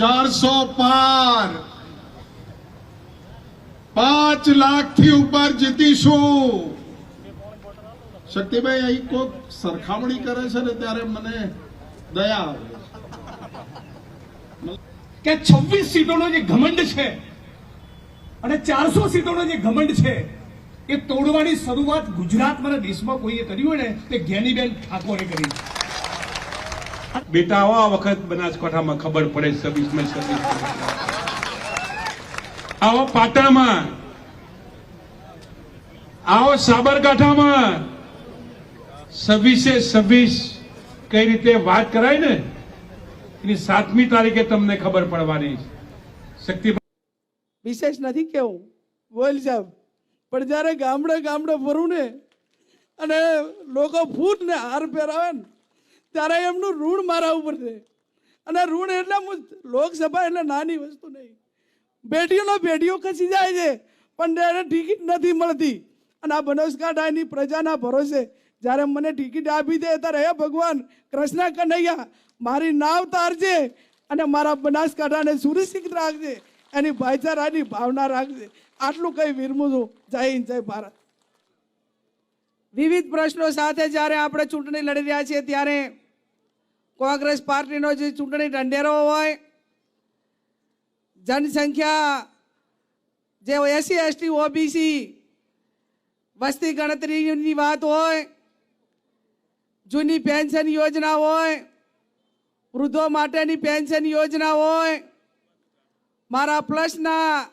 ચારસો પાર. પાંચ લાખથી ઉપર જીતીશું. શક્તિભાઈ, અહીં કોઈક સરખામણી કરે છે ને ત્યારે મને દયા આવે કે છવ્વીસ સીટોનો જે ઘમંડ છે અને ચારસો સીટોનો જે ઘમંડ છે, એ તોડવાની શરૂઆત ગુજરાતમાં મારા દેશમાં કોઈએ કરી હોય ને, તે જ્ઞાનીબેન ઠાકોરે કરી છે. બેટા આવો આ વખત બનાસકાંઠામાં ખબર પડે છવ્વીસ આવો પાટણમાં. આવો સાબરકાંઠામાં. છવ્વીસે છવ્વીસ કઈ રીતે વાત કરાય ને? એની સાતમી તારીખે તમને ખબર પડવાની. શક્તિ વિશેષ નથી કેવું બોલ સાહેબ. પણ જ્યારે ગામડે ગામડે ફરું ને, અને લોકો ફૂટ ને હાર પહેરાવે ને ત્યારે એમનું ઋણ મારા ઉપર છે. અને ઋણ એટલે લોકસભા એટલે નાની વસ્તુ નહીં. બેટીઓનો બેટીઓ ખસી જાય છે, પણ એને ટિકિટ નથી મળતી. અને આ બનાસકાંઠાની પ્રજાના ભરોસે જ્યારે મને ટિકિટ આપી દે ત્યારે હે ભગવાન, કૃષ્ણ કનૈયા, મારી નાવ તારજે અને મારા બનાસકાંઠાને સુરક્ષિત રાખજે, એની ભાઈચારાની ભાવના રાખજે. આટલું કઈ વિરમું છું. જય હિન્દ, જય ભારત. વિવિધ પ્રશ્નો સાથે જ્યારે આપણે ચૂંટણી લડી રહ્યા છીએ ત્યારે કોંગ્રેસ પાર્ટીનો જે ચૂંટણી ઢંઢેરો હોય, જનસંખ્યા જે એસસી એસટી, ઓબીસી, વસ્તી ગણતરીની વાત હોય, જૂની પેન્શન યોજના હોય, વૃદ્ધો માટેની પેન્શન યોજના હોય, મારા પ્લસના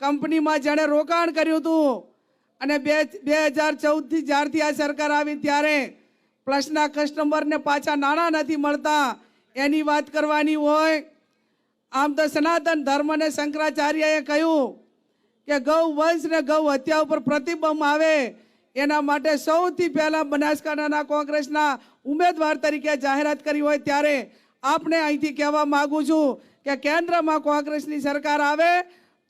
કંપનીમાં જેણે રોકાણ કર્યું હતું અને બે બે હજાર ચૌદથી જ્યારથી આ સરકાર આવી ત્યારે પ્લસના કસ્ટમરને પાછા નાણાં નથી મળતા. એની વાત કરવાની હોય, આમ તો સનાતન ધર્મ અને શંકરાચાર્યએ કહ્યું કે ગૌ વંશ ને ગૌ હત્યા ઉપર પ્રતિબંધ આવે. એના માટે સૌથી પહેલા બનાસકાંઠાના કોંગ્રેસના ઉમેદવાર તરીકે જાહેરાત કરી હોય ત્યારે આપને અહીંથી કહેવા માગું છું કે કેન્દ્રમાં કોંગ્રેસની સરકાર આવે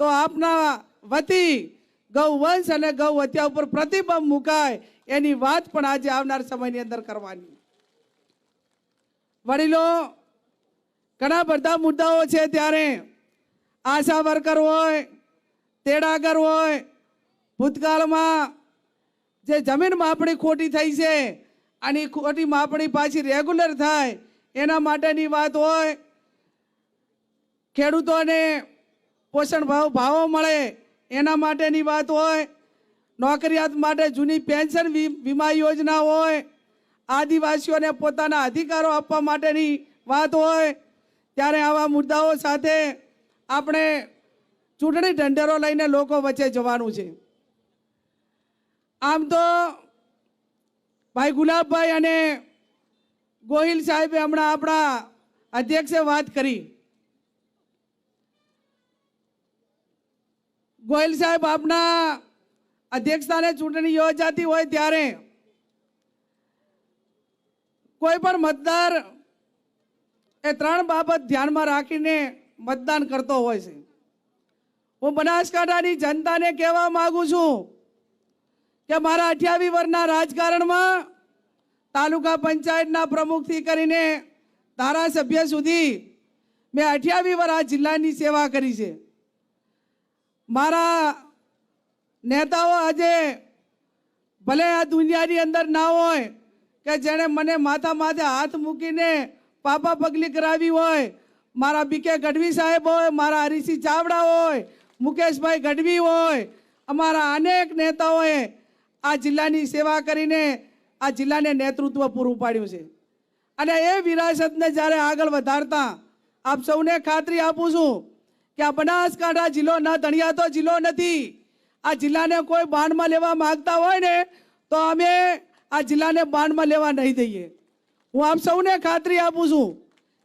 તો આપના વતી ગૌ વંશ અને ગૌ હત્યા ઉપર પ્રતિબંધ મુકાય એની વાત પણ આજે આવનાર સમયની અંદર કરવાની. વડીલો, ઘણા બધા મુદ્દાઓ છે ત્યારે આશા વર્કર હોય, તેડાગર હોય, ભૂતકાળમાં જે જમીન માપણી ખોટી થઈ છે અને ખોટી માપણી પાછી રેગ્યુલર થાય, એના માટેની વાત હોય, ખેડૂતોને પોષણ ભાવ, ભાવો મળે એના માટેની વાત હોય, નોકરિયાત માટે જૂની પેન્શન વીમા યોજના હોય, આદિવાસીઓને પોતાના અધિકારો આપવા માટેની વાત હોય, ત્યારે આવા મુદ્દાઓ સાથે આપણે ચૂંટણી ઢંઢેરો લઈને લોકો વચ્ચે જવાનું છે. આમ તો ભાઈ ગુલાબભાઈ અને ગોહિલ સાહેબે હમણાં આપણા અધ્યક્ષે વાત કરી. ગોહિલ સાહેબ, આપના અધ્યક્ષસ્થાને ચૂંટણી યોજાતી હોય ત્યારે કોઈ પણ મતદાર એ ત્રણ બાબત ધ્યાનમાં રાખીને મતદાન કરતો હોય છે. હું બનાસકાંઠાની જનતાને કહેવા માગું છું કે મારા અઠ્યાવી વર્ષના રાજકારણમાં તાલુકા પંચાયતના પ્રમુખથી કરીને ધારાસભ્ય સુધી મેં અઠ્યાવી વર્ષ આ જિલ્લાની સેવા કરી છે. મારા નેતાઓ આજે ભલે આ દુનિયાની અંદર ના હોય કે જેણે મને માથા માથે હાથ મૂકીને પાપા પગલી કરાવી હોય, મારા બીકે ગઢવી સાહેબ હોય, મારા હરીસિંહ ચાવડા હોય, મુકેશભાઈ ગઢવી હોય, અમારા અનેક નેતાઓએ આ જિલ્લાની સેવા કરીને આ જિલ્લાને નેતૃત્વ પૂરું પાડ્યું છે. અને એ વિરાસતને જ્યારે આગળ વધારતા આપ સૌને ખાતરી આપું છું કે આ બનાસકાંઠા જિલ્લો ન ધણિયાતો જિલ્લો નથી. આ જિલ્લાને કોઈ બાંધમાં લેવા માંગતા હોય ને, તો અમે આ જિલ્લાને બાંધમાં લેવા નહીં દઈએ. હું આપ સૌને ખાતરી આપું છું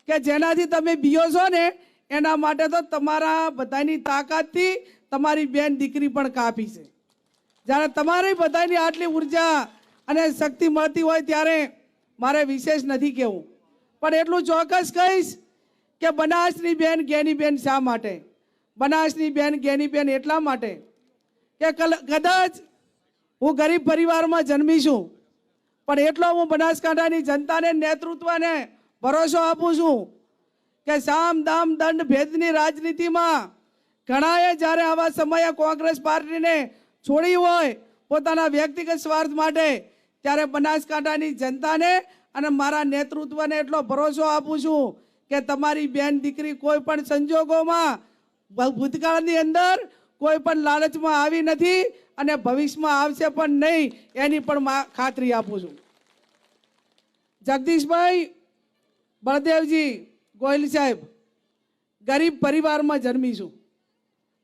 કે જેનાથી તમે બીઓ છો ને, એના માટે તો તમારા બધાની તાકાતથી તમારી બેન દીકરી પણ કાપી છે. જ્યારે તમારી બધાની આટલી ઊર્જા અને શક્તિ મળતી હોય ત્યારે મારે વિશેષ નથી કહેવું. પણ એટલું ચોક્કસ કહીશ કે બનાસની બેન ગેનીબેન શા માટે? બનાસની બેન ગેનીબેન એટલા માટે કે કદાચ હું ગરીબ પરિવારમાં જન્મી છું, પણ એટલો હું બનાસકાંઠાની જનતાને નેતૃત્વને ભરોસો આપું છું કે સામ, દામ, દંડ, ભેદની રાજનીતિમાં ઘણાએ જ્યારે આવા સમયે કોંગ્રેસ પાર્ટીને છોડી હોય, પોતાના વ્યક્તિગત સ્વાર્થ માટે, ત્યારે બનાસકાંઠાની જનતાને અને મારા નેતૃત્વને એટલો ભરોસો આપું છું કે તમારી બેન દીકરી કોઈ પણ સંજોગોમાં ભૂતકાળની અંદર કોઈ પણ લાલચમાં આવી નથી અને ભવિષ્યમાં આવશે પણ નહીં, એની પણ ખાતરી આપું છું. જગદીશભાઈ બળદેવજી ગોયલ સાહેબ, ગરીબ પરિવારમાં જન્મી છું.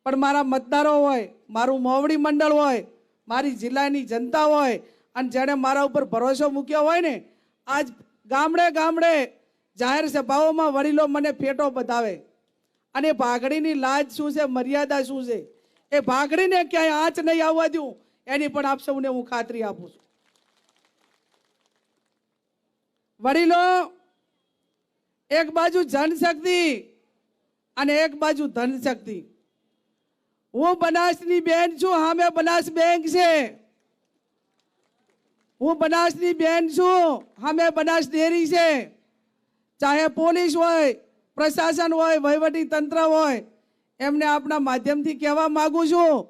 પણ મારા મતદારો હોય, મારું મોવડી મંડળ હોય, મારી જિલ્લાની જનતા હોય, અને જેણે મારા ઉપર ભરોસો મૂક્યો હોય ને, આજ ગામડે ગામડે જાહેર સભાઓમાં વડીલો મને ફેટો બતાવે અને ભાગડીની લાજ શું છે, મર્યાદા શું છે? એ ભાગડીને ક્યાંય આંચ નહીં આવવા દઉં, એની પણ આપ સૌને હું ખાતરી આપું છું. વડીલો, એક બાજુ જનશક્તિ અને એક બાજુ ધનશક્તિ. હું બનાસની બેન છું, હામે બનાસ બેંક છે. હું બનાસની બેન છું, હામે બનાસ ડેરી છે. ચાહે પોલીસ હોય, પ્રશાસન હોય, વહીવટી તંત્ર હોય, એમને આપણા માધ્યમથી કહેવા માગું છું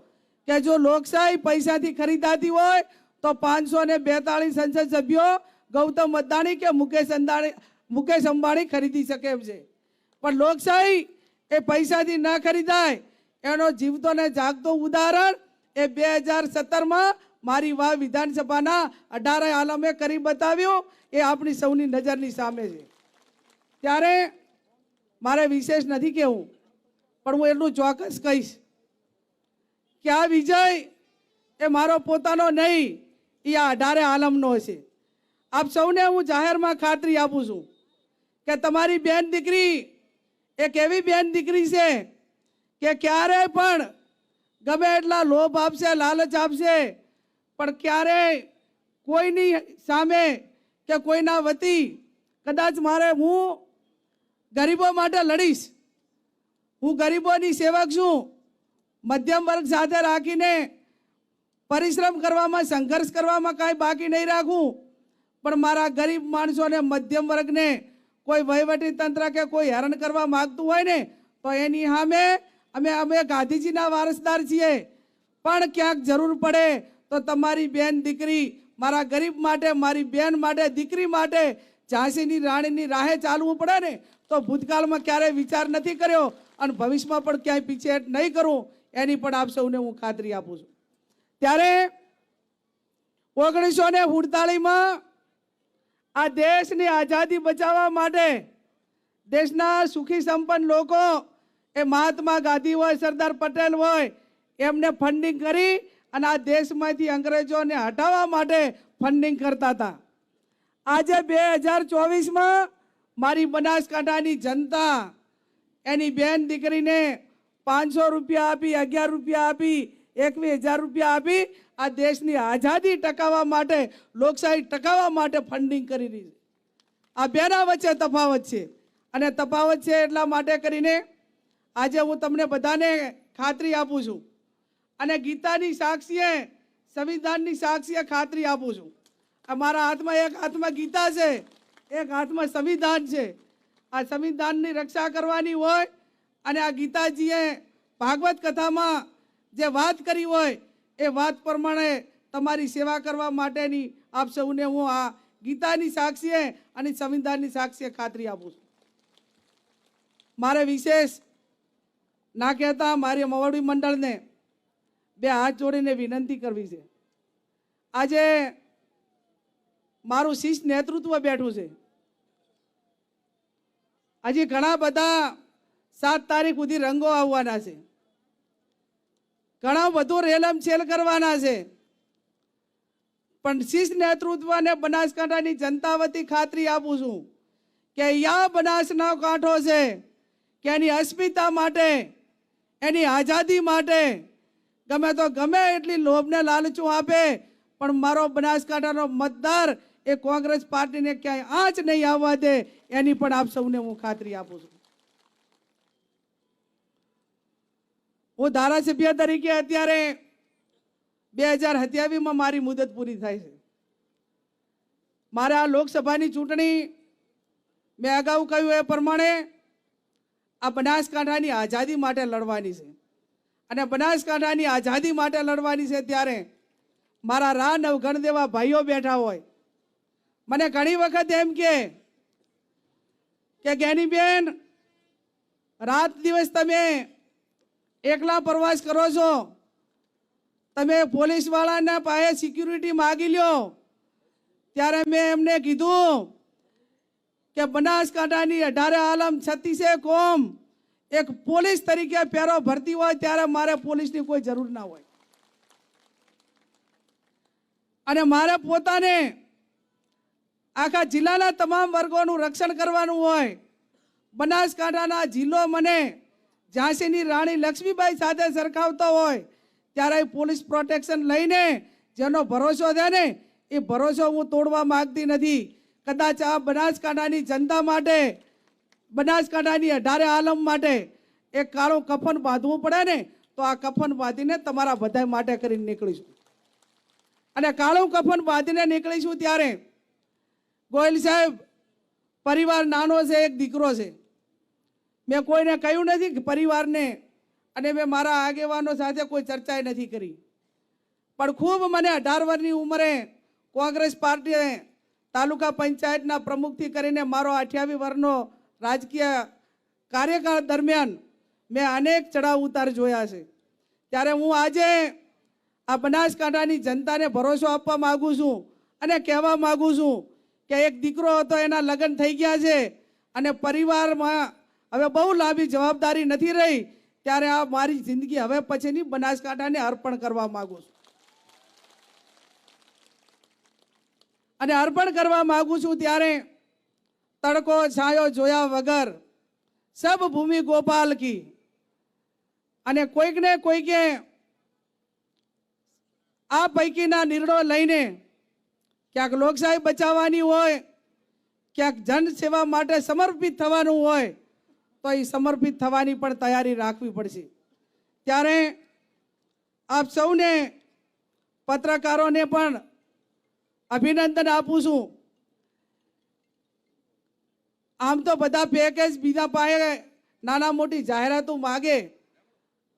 કે જો લોકશાહી પૈસાથી ખરીદાતી હોય, તો પાંચસો ને બેતાળીસ સંસદ સભ્યો ગૌતમ અદાણી કે મુકેશ અંદાણી, મુકેશ અંબાણી ખરીદી શકે છે. પણ લોકશાહી એ પૈસાથી ના ખરીદાય, એનો જીવતો ને જાગતો ઉદાહરણ એ બે હજાર સત્તરમાં મારી વાવ વિધાનસભાના અઢારે આલમે કરી બતાવ્યું, એ આપણી સૌની નજરની સામે છે. ત્યારે મારે વિશેષ નથી કહેવું, પણ હું એટલું ચોક્કસ કહીશ કે આ વિજય એ મારો પોતાનો નહીં, એ આ અઢારે આલમનો છે આપ સૌને હું જાહેરમાં ખાતરી આપું છું કે તમારી બેન દીકરી એક એવી બેન દીકરી છે કે ક્યારેય પણ ગમે એટલા લોભ આપશે, લાલચ આપશે, પણ ક્યારેય કોઈની સામે કે કોઈના વતી કદાચ મારે હું ગરીબો માટે લડીશ. હું ગરીબોની સેવક છું. મધ્યમ વર્ગ સાથે રાખીને પરિશ્રમ કરવામાં, સંઘર્ષ કરવામાં કાંઈ બાકી નહીં રાખું. પણ મારા ગરીબ માણસોને મધ્યમ વર્ગને કોઈ વહીવટી તંત્ર કે કોઈ હેરાન કરવા માગતું હોય ને, તો એની સામે અમે અમે ગાંધીજીના વારસદાર છીએ. પણ ક્યાંક જરૂર પડે તો તમારી બેન દીકરી મારા ગરીબ માટે, મારી બેન માટે, દીકરી માટે ઝાંસીની રાણીની રાહે ચાલવું પડે ને તો ભૂતકાળમાં ક્યારેય વિચાર નથી કર્યો અને ભવિષ્યમાં પણ ક્યાંય પીછેહટ નહીં કરું, એની પણ આપ સૌને હું ખાતરી આપું છું. ત્યારે ઓગણીસો ને ઉડતાલીસમાં આ દેશની આઝાદી બચાવવા માટે દેશના સુખી સંપન્ન લોકો, એ મહાત્મા ગાંધી હોય, સરદાર પટેલ હોય, એમને ફંડિંગ કરી અને આ દેશમાંથી અંગ્રેજોને હટાવવા માટે ફંડિંગ કરતા હતા. આજે બે હજાર ચોવીસમાં મારી બનાસકાંઠાની જનતા એની બેન દીકરીને પાંચસો રૂપિયા આપી, અગિયાર રૂપિયા આપી, એકવીસ હજાર રૂપિયા આપી આ દેશની આઝાદી ટકાવવા માટે, લોકશાહી ટકાવવા માટે ફંડિંગ કરી રહી છે. આ બેના વચ્ચે તફાવત છે. અને તફાવત છે એટલા માટે કરીને આજે હું તમને બધાને ખાતરી આપું છું. અને ગીતાની સાક્ષીએ, સંવિધાનની સાક્ષીએ ખાતરી આપું છું. મારા હાથમાં એક હાથમાં ગીતા છે. એક હાથમાં સંવિધાન છે. આ સંવિધાનની રક્ષા કરવાની હોય અને આ ગીતાજીએ ભાગવત કથામાં જે વાત કરી હોય એ વાત પ્રમાણે તમારી સેવા કરવા માટેની આપ સૌને હું આ ગીતાની સાક્ષીએ અને સંવિધાનની સાક્ષીએ ખાતરી આપું છું. મારે વિશેષ ના કહેતા મારી મવડી મંડળને બે હાથ જોડીને વિનંતી કરવી છે. આજે મારું શિષ્ટ નેતૃત્વ બેઠું છે. હજી ઘણા બધા સાત તારીખ સુધી રંગો આવવાના છે. ઘણા વધુ રેલમ છેલ કરવાના છે. પણ શિષ્ટ નેતૃત્વને બનાસકાંઠાની જનતા વતી ખાતરી આપું છું કે યા બનાસનો કાંઠો છે કે એની અસ્મિતા માટે, એની આઝાદી માટે, ગમે તો ગમે એટલી લોભને લાલચું આપે, પણ મારો બનાસકાંઠાનો મતદાર એ કોંગ્રેસ પાર્ટીને ક્યાંય આંચ નહીં આવવા દે, એની પણ આપ સૌને હું ખાતરી આપું છું. હું ધારાસભ્ય તરીકે અત્યારે બે હજાર સત્યાવીસમાં મારી મુદત પૂરી થાય છે. મારે આ લોકસભાની ચૂંટણી મેં અગાઉ કહ્યું એ પ્રમાણે આ બનાસકાંઠાની આઝાદી માટે લડવાની છે. અને બનાસકાંઠાની આઝાદી માટે લડવાની છે ત્યારે મારા રા નવગણ દેવા ભાઈઓ બેઠા હોય મને ઘણી વખત એમ કે કે જ્ઞાનીબેન રાત દિવસ તમે એકલા પ્રવાસ કરો છો. તમે પોલીસવાળાના પાસે સિક્યુરિટી માગી લ્યો. ત્યારે મેં એમને કીધું કે બનાસકાંઠાની અઢારે આલમ છત્તીસે કોમ એક પોલીસ તરીકે પેરો ભરતી હોય ત્યારે મારે પોલીસની કોઈ જરૂર ના હોય. અને મારે પોતાને આખા જિલ્લાના તમામ વર્ગોનું રક્ષણ કરવાનું હોય. બનાસકાંઠાના જિલ્લો મને ઝાંસીની રાણી લક્ષ્મીબાઈ સાથે સરખાવતો હોય ત્યારે પોલીસ પ્રોટેક્શન લઈને જેનો ભરોસો છે ને, એ ભરોસો હું તોડવા માગતી નથી. કદાચ આ બનાસકાંઠાની જનતા માટે, બનાસકાંઠાની અઢારે આલમ માટે એક કાળું કફન બાંધવું પડે ને, તો આ કફન બાંધીને તમારા બધા માટે કરીને નીકળીશું. અને કાળું કફન બાંધીને નીકળીશું ત્યારે ગોયલ સાહેબ, પરિવાર નાનો છે, એક દીકરો છે. મેં કોઈને કહ્યું નથી પરિવારને અને મેં મારા આગેવાનો સાથે કોઈ ચર્ચાએ નથી કરી. પણ ખૂબ મને અઢાર વર્ષની ઉંમરે કોંગ્રેસ પાર્ટીએ તાલુકા પંચાયતના પ્રમુખથી કરીને મારો અઠ્યાવીસ વર્ષનો રાજકીય કાર્યકાળ દરમિયાન મેં અનેક ચડાવ ઉતાર જોયા છે. ત્યારે હું આજે આ બનાસકાંઠાની જનતાને ભરોસો આપવા માગું છું અને કહેવા માગું છું કે એક દીકરો હતો, એના લગ્ન થઈ ગયા છે અને પરિવારમાં હવે બહુ લાંબી જવાબદારી નથી રહી, ત્યારે આ મારી જિંદગી હવે પછીની બનાસકાંઠાને અર્પણ કરવા માગું છું. અને અર્પણ કરવા માગું છું ત્યારે તડકો છાયો જોયા વગર સબ ભૂમિ ગોપાલ કી. અને કોઈકને કોઈકે આ પૈકીના નિર્ણયો લઈને ક્યાંક લોકશાહી બચાવવાની હોય, ક્યાંક જન સેવા માટે સમર્પિત થવાનું હોય, તો એ સમર્પિત થવાની પણ તૈયારી રાખવી પડશે. ત્યારે આપ સૌને પત્રકારોને પણ અભિનંદન આપું છું. આમ તો બધા પેકેજ બીજા પાસે નાના મોટી જાહેરાતો માગે,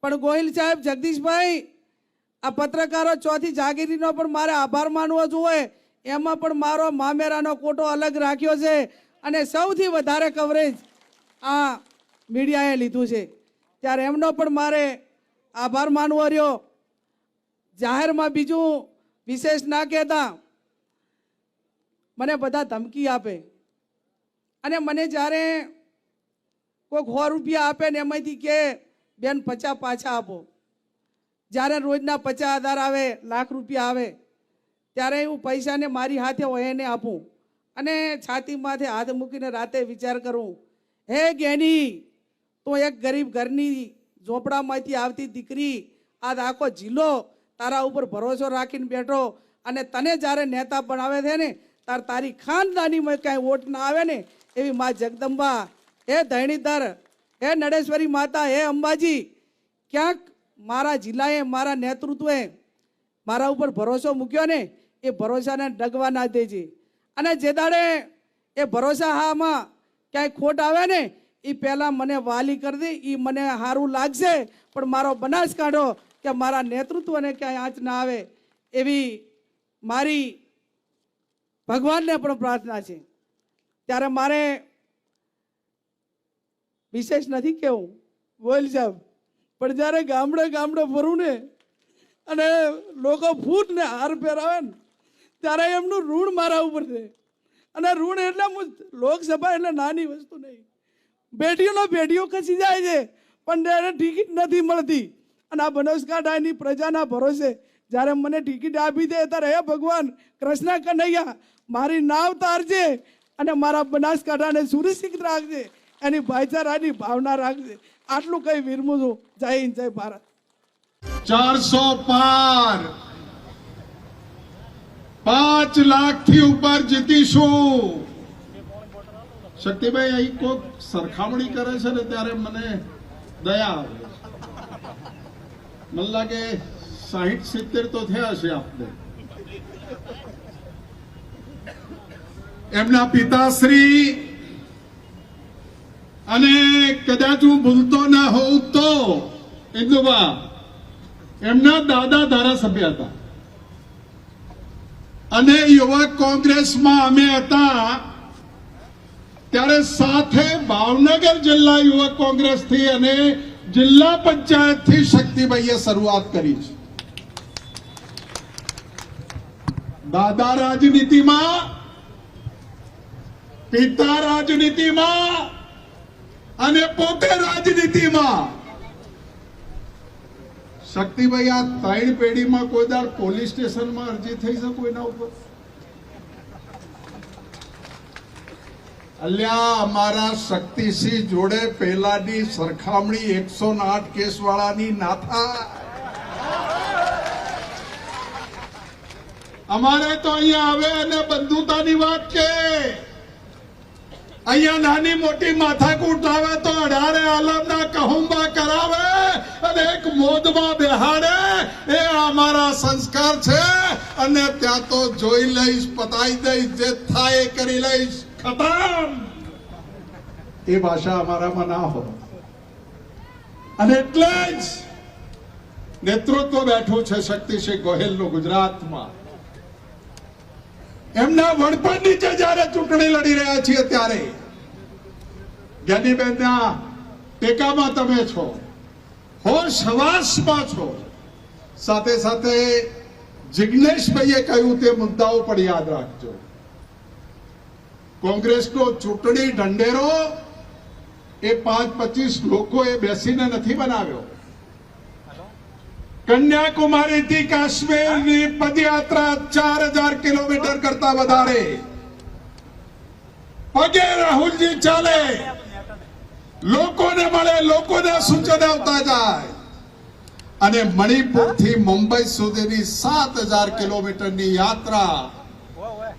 પણ ગોહિલ સાહેબ, જગદીશભાઈ, આ પત્રકારો ચોથી જાગીરીનો પણ મારે આભાર માનવો જોઈએ. એમાં પણ મારો મામેરાનો કોટો અલગ રાખ્યો છે અને સૌથી વધારે કવરેજ આ મીડિયાએ લીધું છે. ત્યારે એમનો પણ મારે આભાર માનવો રહ્યો. જાહેરમાં બીજું વિશેષ ના કહેતા. મને બધા ધમકી આપે. અને મને જ્યારે કોઈક સો રૂપિયા આપે ને એમાંથી કે, બેન, પચાસ પાછા આપો. જ્યારે રોજના પચાસ હજાર આવે, લાખ રૂપિયા આવે ત્યારે હું પૈસાને મારી હાથે હોય એને આપું. અને છાતી માથે હાથ મૂકીને રાતે વિચાર કરું, હે ગેની, તો એક ગરીબ ઘરની ઝોપડામાંથી આવતી દીકરી, આ આખો જિલ્લો તારા ઉપર ભરોસો રાખીને બેઠો અને તને જ્યારે નેતા બનાવે છે ને, તાર તારી ખાનદાનીમાં કાંઈ વોટ ના આવે ને, એવી મા જગદંબા, હે ધૈણીધર, હે નડેશ્વરી માતા, હે અંબાજી, ક્યાંક મારા જિલ્લાએ મારા નેતૃત્વે મારા ઉપર ભરોસો મૂક્યો ને એ ભરોસાને ડગવા ના દેજે. અને જે દાડે એ ભરોસા હામાં ક્યાંય ખોટ આવે ને એ પહેલાં મને વાલી કરી દે એ મને સારું લાગશે, પણ મારો બનાસકાંઠો કે મારા નેતૃત્વને ક્યાંય આંચ ના આવે એવી મારી ભગવાનને પણ પ્રાર્થના છે. ત્યારે મારે વિશેષ નથી કેવું, બોલ સાહેબ. પણ જ્યારે ગામડે ગામડે ફરું ને, અને લોકો ફૂટને હાર પહેરાવે ને ત્યારે એમનું ઋણ મારા ઉપર છે. અને ઋણ એટલે લોકસભા એટલે નાની વસ્તુ નહીં. બેટીઓનો બેટીઓ ખસી જાય છે, પણ એને ટિકિટ નથી મળતી. અને આ બનાસકાંઠાની પ્રજાના ભરોસે જ્યારે મને ટિકિટ આપી દે ત્યારે હે ભગવાન, કૃષ્ણ કનૈયા, મારી નાવ તારજે અને મારા બનાસકાંઠાને સુરક્ષિત રાખજે. એની ભાઈચારાની ભાવના રાખજે. આટલું કઈ વિરમું છું. જય હિન્દ, જય ભારત. ચારસો પાર. પાંચ લાખથી ઉપર જીતીશું. શક્તિભાઈ, અહીં કોઈક સરખામણી કરે છે ને ત્યારે મને દયા આવે મને લાગે સાહીઠ, સિત્તેર તો થયા છે આપને. એમના પિતાશ્રી અને કદાચ હું ભૂલતો ના હોઉં તો ઇન્દુબા એમના દાદા ધારાસભ્ય હતા. અને યુવક કોંગ્રેસમાં અમે હતા, ત્યારે સાથે ભાવનગર જિલ્લા યુવક કોંગ્રેસથી અને જિલ્લા પંચાયતથી શક્તિભાઈએ શરૂઆત કરી છે. દાદા રાજનીતિમાં, પિતા રાજનીતિમાં અને પોતે રાજનીતિમાં શક્તિભાઈ, આ ત્રણ પેઢીમાં કોઈ દાર પોલીસ સ્ટેશનમાં અરજી થઈ શકું એના ઉપર? અલ્યા, અમારા શક્તિસિંહ જોડે પહેલાની સરખામણી એકસો આઠ કેસ વાળાની ના થાય. અમારે તો અહીંયા આવે અને બંધુતાની વાત કે અહીંયા નાની મોટી માથાકૂટ લાવે તો અઢારે આલમના કહુંબા કરાવે અને એક મોદમાં બેહાડે. એ અમારા સંસ્કાર છે અને ત્યાં તો જોઈ લઈશ, પતાઈ દઈશ, જે થાય કરી લઈશ. ખતમ! એ ભાષા અમારામાં ના હો અને એટલે જ નેતૃત્વ બેઠું છે શક્તિસિંહ ગોહિલનું ગુજરાતમાં. એમના વડપણ નીચે જયારે ચૂંટણી લડી રહ્યા છીએ ત્યારે જ્ઞાનીબેનના ટેકામાં તમે છો, હોશ હવાસમાં છો. સાથે સાથે જિજ્ઞેશભાઈએ કહ્યું તે મુદ્દાઓ પણ યાદ રાખજો. કોંગ્રેસનો ચૂંટણી ઢંઢેરો એ પાંચ પચીસ લોકોએ બેસીને નથી બનાવ્યો. કન્યાકુમારી થી કાશ્મીરની પદયાત્રા ચાર હજાર કિલોમીટર કરતા વધારે. પગે રાહુલજી ચાલે. લોકોને મળે, લોકોને સૂચન આવતા જાય. અને મણિપુરથી મુંબઈ સુધીની સાત હજાર કિલોમીટરની યાત્રા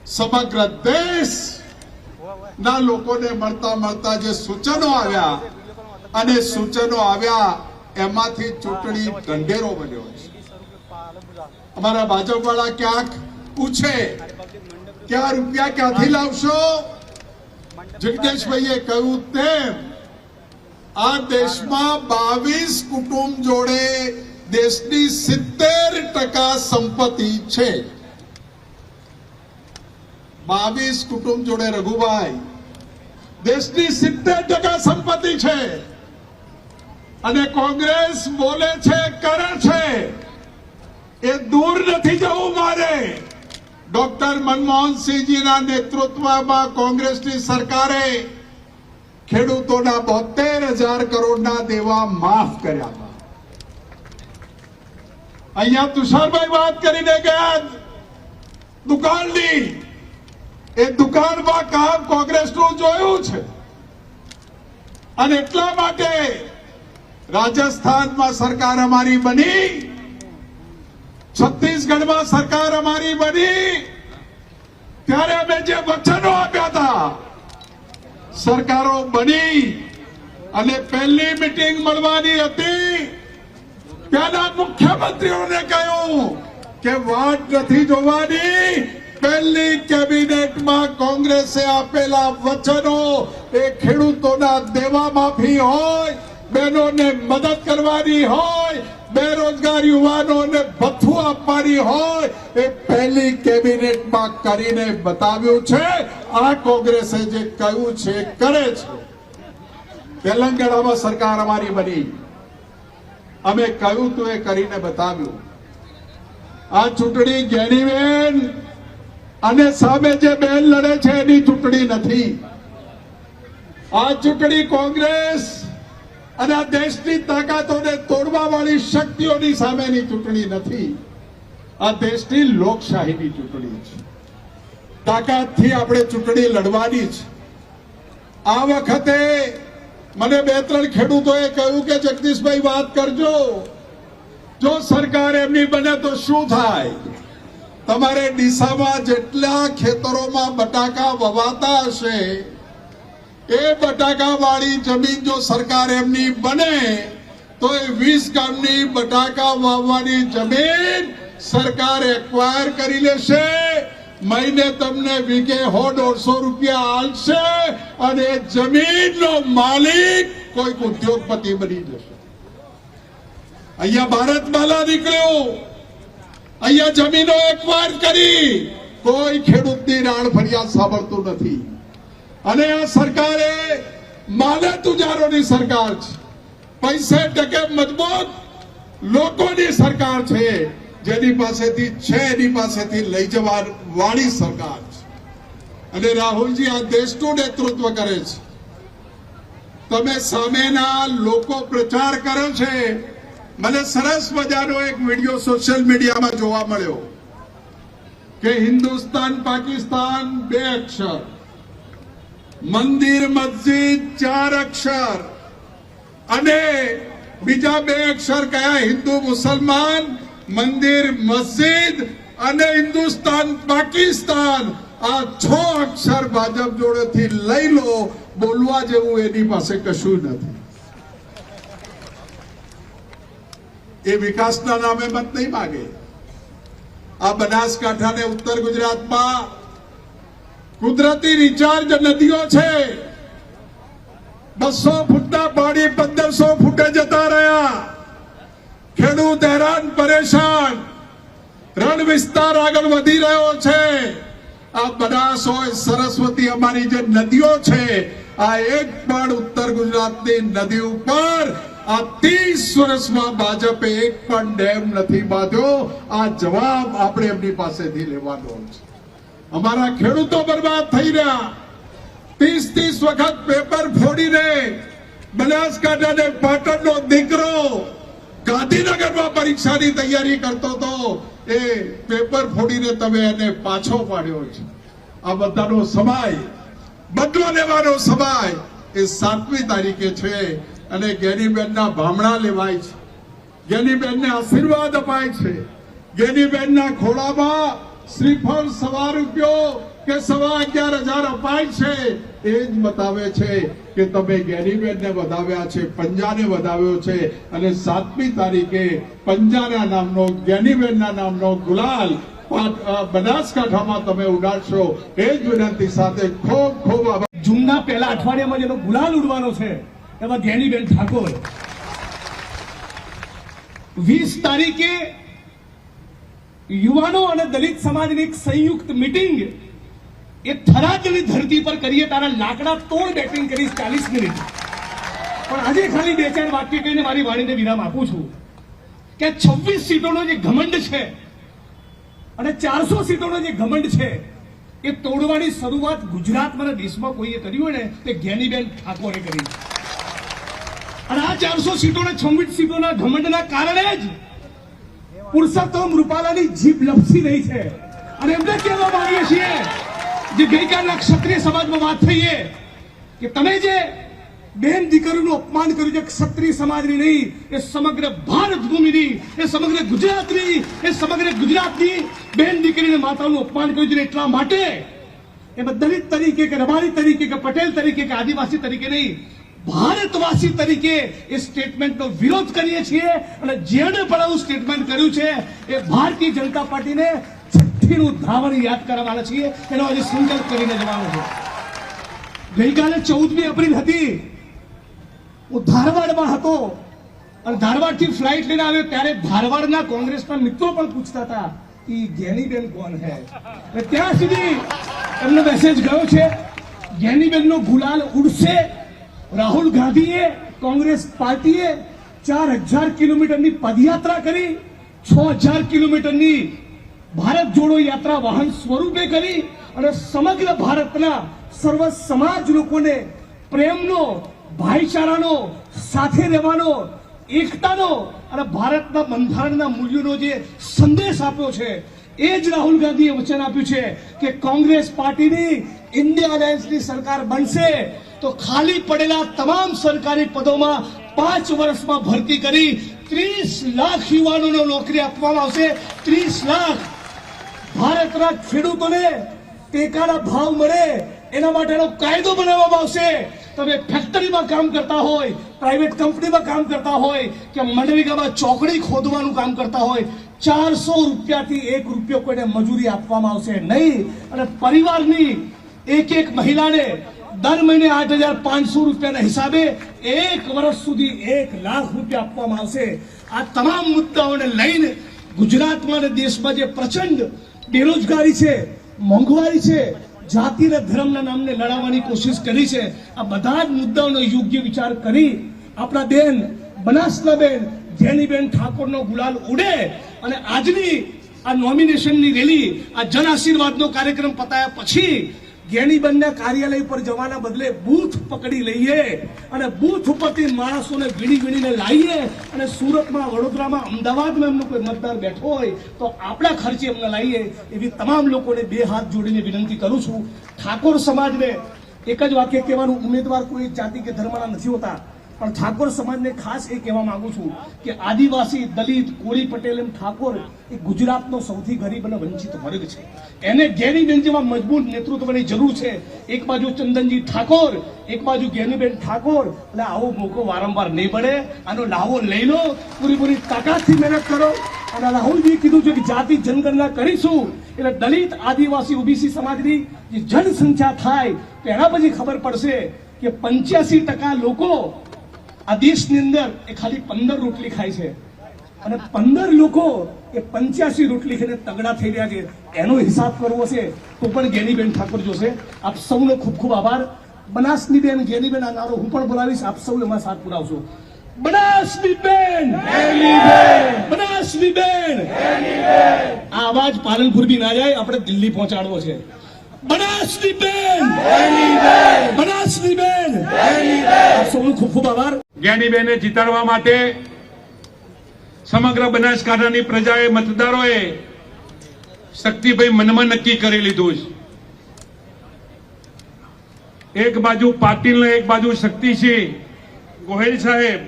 સમગ્ર દેશ ના લોકોને મળતા મળતા જે સૂચનો આવ્યા, અને સૂચનો આવ્યા એમાંથી ચૂંટણી ઢંઢેરો બન્યો છે. અમારા ભાજપ વાળા ક્યાંક પૂછે કે આ રૂપિયા ક્યાંથી લાવશો? જગદીશભાઈએ કહ્યું, તેમ, આ દેશમાં બાવીસ કુટુંબ જોડે દેશની સિત્તેર ટકા સંપત્તિ છે. બાવીસ કુટુંબ જોડે રઘુભાઈ, દેશની સિત્તેર ટકા સંપત્તિ છે. અને કોંગ્રેસ બોલે છે, કરે છે. એ દૂર નથી જવું મારે. ડોક્ટર મનમોહનસિંહજીના નેતૃત્વમાં કોંગ્રેસની સરકારે ખેડૂતોના બોતેર હજાર કરોડના દેવા માફ કર્યા હતા. અહીંયા તુષારભાઈ વાત કરીને ગયા દુકાનની. એ દુકાનમાં કામ કોંગ્રેસનું જોયું છે. અને એટલા માટે રાજસ્થાનમાં સરકાર અમારી બની. છત્તીસગઢમાં સરકાર અમારી બની. ત્યારે અમે જે વચનો આપ્યા હતા, સરકારો બની અને પહેલી મિટિંગ મળવાની હતી. ત્યાંના મુખ્યમંત્રીઓને કહ્યું કે વાત નથી જોવાની. પહેલી કેબિનેટમાં કોંગ્રેસે આપેલા વચનો એ ખેડૂતોના દેવા માફી હોય. બહેનોને મદદ કરવાની હોય, બેરોજગાર યુવાનોને ભથ્થું આપવાની હોય, એ પહેલી કેબિનેટમાં કરીને બતાવ્યું છે, આ કોંગ્રેસે જે કહ્યું છે કરે છે. તેલંગાણામાં સરકાર અમારી બની. અમે કહ્યું તું એ કરીને બતાવ્યું. આ ચૂંટણી ગેણીબેન અને સામે જે બેન લડે છે એની ચૂંટણી નથી. આ ચૂંટણી કોંગ્રેસ અને આ દેશની તાકાતોને તોડવા વાળી શક્તિઓની સામેની ચૂંટણી નથી. આ દેશની લોકશાહીની ચૂંટણી છે. તાકાતથી આપણે ચૂંટણી લડવાની છે. આ વખતે મને બે ત્રણ ખેડૂતોએ કહ્યું કે, જગદીશભાઈ, વાત કરજો. જો સરકાર એમની બને તો શું થાય? તમારે ડીસામાં જેટલા ખેતરોમાં બટાકા વવાતા હશે એ બટાકા વાળી જમીન જો સરકાર એમની બને, તો એ વીસ ગામની બટાકા વાવવાની જમીન સરકાર એક્વાયર કરી લેશે. મહિને તમને વીઘે સો દોઢસો રૂપિયા આલશે અને જમીનનો માલિક કોઈક ઉદ્યોગપતિ બની જશે. અહીંયા ભારત માલા નીકળ્યું. અહીંયા જમીનો એક્વાયર કરી. કોઈ ખેડૂતની રાણ ફરિયાદ સાંભળતું નથી. અને આ સરકારે માલે તુજારોની સરકાર છે. પૈસે ટકે મજબૂત લોકોની સરકાર છે. જેની પાસેથી છે, એની પાસેથી લઈ જવા વાળી સરકાર છે. અને રાહુલજી આ દેશનું નેતૃત્વ કરે છે. તમે સામેના લોકો પ્રચાર કરે છે. મને સરસ મજાનો એક વીડિયો સોશિયલ મીડિયામાં જોવા મળ્યો કે હિન્દુસ્તાન, પાકિસ્તાન બે અક્ષર. મંદિર, મસ્જિદ, ચાર અક્ષર. અને બીજા બે અક્ષર કયા? હિન્દુ, મુસલમાન, મંદિર, મસ્જિદ અને હિન્દુસ્તાન, પાકિસ્તાન. આ છ અક્ષર ભાજપ જોડેથી લઈ લો, બોલવા જેવું એની પાસે કશું નથી. એ વિકાસના નામે મત નહીં માગે. આ બનાસકાંઠા ને ઉત્તર ગુજરાતમાં કુદરતી રિચાર્જ નદીઓ છે. બસો ફૂટના પાણી પંદરસો ફૂટે જતા રહ્યા. ખેડૂત હેરાન, પરેશાન. રણ વિસ્તાર આગળ વધી રહ્યો છે. આ બનાસ હોય, સરસ્વતી અમારી જે નદીઓ છે, આ એક પણ ઉત્તર ગુજરાતની નદી ઉપર આ ત્રીસ વર્ષમાં ભાજપે એક પણ ડેમ નથી બાંધ્યો. આ જવાબ આપણે એમની પાસેથી લેવાનો છે. અમારા ખેડૂતો બરબાદ થઈ રહ્યા. ત્રીસ ત્રીસ વખત પેપર ફોડીને બનાસકાંઠા ને પાટણનો દીકરો ગાંધીનગરમાં પરીક્ષાની તૈયારી કરતો હતો. એ પેપર ફોડીને તમે એને પાછો પાડ્યો છે. આ બધાનો સમય, બદલો લેવાનો સમય એ સાતમી તારીખે છે અને ગેનીબેનના ભામણા લેવાય છે. ગેનીબેનને આશીર્વાદ અપાય છે. ગેનીબેનના ખોળામાં શ્રીફળ સવા રૂપિયો કે સવા અગિયાર હજાર અપાય છે, એ જ બતાવે છે કે તમે ગેનીબેનને વધાવ્યા છે, પંજાને વધાવ્યો છે અને સાતમી તારીખે પંજાના નામનો ગેનીબેનના નામનો ગુલાલ બનાસકાંઠામાં તમે ઉડાડશો, એ જ વિનંતી સાથે ખૂબ ખૂબ આભાર. જૂનના પહેલા અઠવાડિયામાં જેનો ગુલાલ ઉડવાનો છે, એમાં જ્ઞાનીબેન ઠાકોર. વીસ તારીખે યુવાનો અને દલિત સમાજની એક સંયુક્ત મિટિંગ એ થરાદની ધરતી પર કરીએ, તારા લાકડા તોડ બેટિંગ કરીશ ચાલીસ મિનિટ. પણ આજે ખાલી બે ચાર વાક્ય કહીને મારી વાણીને વિરામ આપું છું કે છવ્વીસ સીટોનો જે ઘમંડ છે અને ચારસો સીટોનો જે ઘમંડ છે એ તોડવાની શરૂઆત ગુજરાતમાં અને દેશમાં કોઈએ કર્યું હોય ને, તે જ્ઞાનીબેન ઠાકોરે કરી. અને આ ચારસો સીટોના છવ્વીસ સીટોના ઘમંડના કારણે જ પુરુષોત્તમ રૂપાલાની જીભ લપસી રહી છે. અને એમને કહેવા માંગીએ છીએ જે ગઈકાલના ક્ષત્રિય સમાજમાં વાત થઈએ કે તમે જે બેન દીકરીનું અપમાન કર્યું છે, ક્ષત્રિય સમાજની નહીં, એ સમગ્ર ભારત ભૂમિની, એ સમગ્ર ગુજરાતની, એ સમગ્ર ગુજરાતની બેન દીકરીને માતાનું અપમાન કર્યું છે એટલા માટે એમાં દલિત તરીકે કે રબારી તરીકે કે પટેલ તરીકે કે આદિવાસી તરીકે નહીં ભારતવાસી તરીકે એ સ્ટેટમેન્ટનો વિરોધ કરીએ છીએ અને જેણે પણ આવું સ્ટેટમેન્ટ કર્યું છે, એ ભારતીય જનતા પાર્ટીને છઠ્ઠીનું ધાવણ યાદ કરવાના છીએ. એનો આજે સંકલ્પ કરીને જવાનો છે. ગઈકાલે ચૌદમી એપ્રિલ હતી. હું ધારવાડમાં હતો અને ધારવાડથી ફ્લાઇટ લઈને આવ્યો ત્યારે ધારવાડના કોંગ્રેસના મિત્રો પણ પૂછતા હતા કે જ્ઞાનીબેન કોણ હે? ત્યાં સુધી એમનો મેસેજ ગયો છે જ્ઞાનીબેનનો ગુલાલ ઉડશે રાહુલ ગાંધીએ, કોંગ્રેસ પાર્ટીએ ચાર હજાર કિલોમીટરની પદયાત્રા કરી, છ હજાર કિલોમીટરની ભારત જોડો યાત્રા વાહન સ્વરૂપે કરી અને સમગ્ર ભારતના સર્વ સમાજ લોકોને પ્રેમનો, ભાઈચારાનો, સાથે રહેવાનો, એકતાનો અને ભારતના બંધારણના મૂલ્યોનો જે સંદેશ આપ્યો છે એ જ રાહુલ ગાંધીએ વચન આપ્યું છે કે કોંગ્રેસ પાર્ટીની ઇન્ડિયા અલાયન્સની સરકાર બનશે તો ખાલી પડેલા તમામ સરકારી પદોમાં પાંચ વર્ષમાં ભરતી કરી ત્રીસ લાખ યુવાનોને નોકરી આપવામાં આવશે. ત્રીસ લાખ. ભારતના ખેડૂતોને ટેકાના ભાવ મળે. એના માટેનો કાયદો બનાવવામાં આવશે. તમે ફેક્ટરીમાં કામ કરતા હોય, પ્રાઇવેટ કંપનીમાં કામ કરતા હોય કે મનરેગામાં ચોકડી ખોદવાનું કામ કરતા હોય ચારસો રૂપિયાથી એક રૂપિયો કોઈને મજૂરી આપવામાં આવશે નહીં. અને પરિવારની એક એક મહિલાને દર મહિને આઠ હજાર પાંચસો રૂપિયાના હિસાબે એક વર્ષ સુધી એક લાખ રૂપિયા આપવામાં આવશે. આ તમામ મુદ્દાઓને લઈને ગુજરાતમાં અને દેશમાં જે પ્રચંડ બેરોજગારી છે, મોંઘવારી છે, જાતિ અને ધર્મના નામને લડાવવાની કોશિશ કરી છે, આ બધા જ મુદ્દાઓનો યોગ્ય વિચાર કરી આપણા બેન બનાસના બેન જેનીબેન ઠાકોરનો ગુલાલ ઉડે અને આજની આ નોમિનેશનની રેલી આ જન આશીર્વાદનો કાર્યક્રમ પતાયા પછી જ્ઞાનીબેનના કાર્યાલય પર જવાના બદલે બૂથ પકડી લઈએ અને બૂથ ઉપરથી માણસોને વીણી વીણીને લાવીએ અને સુરતમાં, વડોદરામાં, અમદાવાદમાં એમનો કોઈ મતદાર બેઠો હોય તો આપણા ખર્ચે એમને લાવીએ એવી તમામ લોકોને બે હાથ જોડીને વિનંતી કરું છું. ઠાકોર સમાજને એક જ વાક્ય કહેવાનું, ઉમેદવાર કોઈ જાતિ કે ધર્મના નથી હોતા. પણ ઠાકોર સમાજને ખાસ એ કહેવા માંગુ છું કે આદિવાસી દલિત કોળી પટેલ એમ ઠાકોર એ ગુજરાતનો સૌથી ગરીબ અને વંચિત વર્ગ છે. એને જ્ઞાનીબેન જેવા મજબૂત નેતૃત્વની જરૂર છે. એક બાજુ ચંદનજી ઠાકોર, એક બાજુ જ્ઞાનીબેન ઠાકોર. એટલે આવો મોકો વારંવાર નહીં પડે આનો લાવો લઈ લો. પૂરીપૂરી તાકાતથી મહેનત કરો. અને રાહુલજી કીધું છે કે જાતિ જનગણના કરીશું. એટલે દલિત આદિવાસી ઓબીસી સમાજની જે જનસંખ્યા થાય, તો એના પછી ખબર પડશે કે પંચ્યાસી ટકા લોકો આ દેશની અંદર એ ખાલી પંદર રોટલી ખાય છે. અને પંદર લોકો એ પંચ્યાસી રોટલી ખાઈને તગડા થઈ રહ્યા છે. એનો હિસાબ કરવો છે તો પણ ગેનીબેન ઠાકોર જોશે. આપ સૌનો ખૂબ ખૂબ આભાર. બનાસની બેન ગેનીબેન આ નારો હું પણ બોલાવીશ. આપ સૌ એમાં સાથ પુરાવશો. બનાસની બેન બનાસની બેન! આ અવાજ પાલનપુર બી ના જાય આપણે દિલ્હી પહોંચાડવો છે. બનાસની બેન! બનાસની બેન! સૌનો ખૂબ ખૂબ આભાર. જ્ઞાનીબેને જીતાડવા માટે સમગ્ર બનાસકાંઠાની પ્રજાએ મતદારોએ શક્તિભાઈ મનમાં નક્કી કરી લીધું છે. એક બાજુ પાટીલ ને એક બાજુ શક્તિસિંહ ગોહિલ સાહેબ.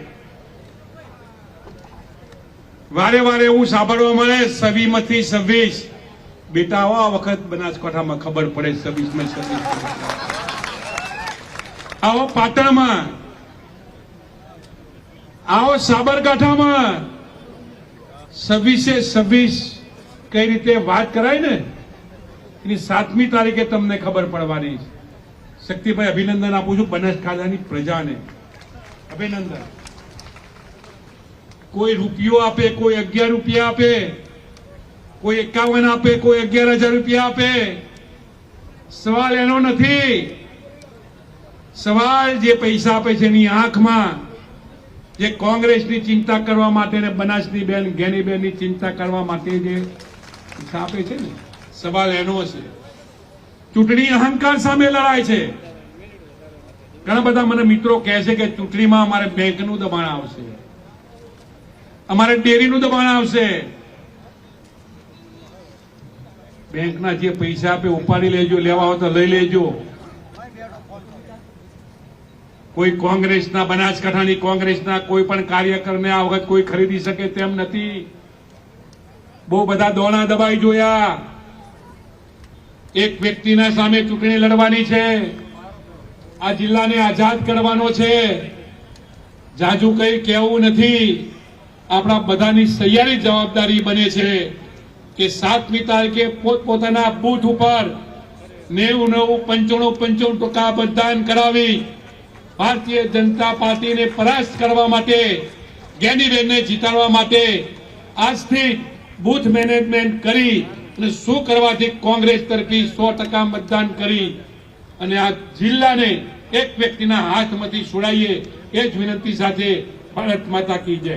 વારે વારે એવું સાંભળવા મળે સવીમાંથી છવ્વીસ બેટા, આવા વખત બનાસકાંઠામાં ખબર પડે છવ્વીસમાં છવ્વીસ આવો પાટણમાં. આવો સાબરકાંઠામાં. છવ્વીસે છવ્વીસ કઈ રીતે વાત કરાય ને? એની સાતમી તારીખે તમને ખબર પડવાની શક્તિભાઈ, અભિનંદન આપું છું બનાસકાંઠાની પ્રજાને. અભિનંદન. કોઈ રૂપિયો આપે, કોઈ અગિયાર રૂપિયા આપે. કોઈ એકાવન આપે, કોઈ અગિયાર હજાર રૂપિયા આપે. સવાલ એનો નથી. સવાલ જે પૈસા આપે છે એની આંખમાં, જે કોંગ્રેસની ચિંતા કરવા માટે ને બનાસની બેન ઘેનીબેનની ચિંતા કરવા માટે જે પૈસા આપે છે ને, સવાલ એનો છે ચૂંટણી અહંકાર સામે લડાય છે. ઘણા બધા મને મિત્રો કહે છે કે ચૂંટણીમાં અમારે બેંકનું દબાણ આવશે. અમારે ડેરીનું દબાણ આવશે. બેંકના જે પૈસા આપે ઉપાડી લેજો, લેવા હોય તો લઈ લેજો. કોઈ કોંગ્રેસના, બનાસકાંઠાની કોંગ્રેસના કોઈ પણ કાર્યકરને આ વખત કોઈ ખરીદી શકે તેમ નથી. બહુ બધા દોણા દબાઈ જોયા. એક વ્યક્તિના સામે ચૂંટણી લડવાની છે. આ જિલ્લાને આઝાદ કરવાનો છે. જાજુ કઈ કહેવું નથી. આપણા બધાની સહિયારી જવાબદારી બને છે. કે સાતમી તારીખે પોતપોતાના બૂથ ઉપર નેવું નેવું પંચાણું પંચાણું ટકા મતદાન કરાવી ભારતીય જનતા પાર્ટીને પરાસ્ત કરવા માટે જ્ઞાનીબેનને જીતાડવા માટે આજથી બૂથ મેનેજમેન્ટ કરી અને શું કરવાથી કોંગ્રેસ તરફી સો ટકા મતદાન કરી અને આ જિલ્લાને એક વ્યક્તિના હાથમાંથી છોડાઈએ, એ જ વિનંતી સાથે ભારત માતા કી જય.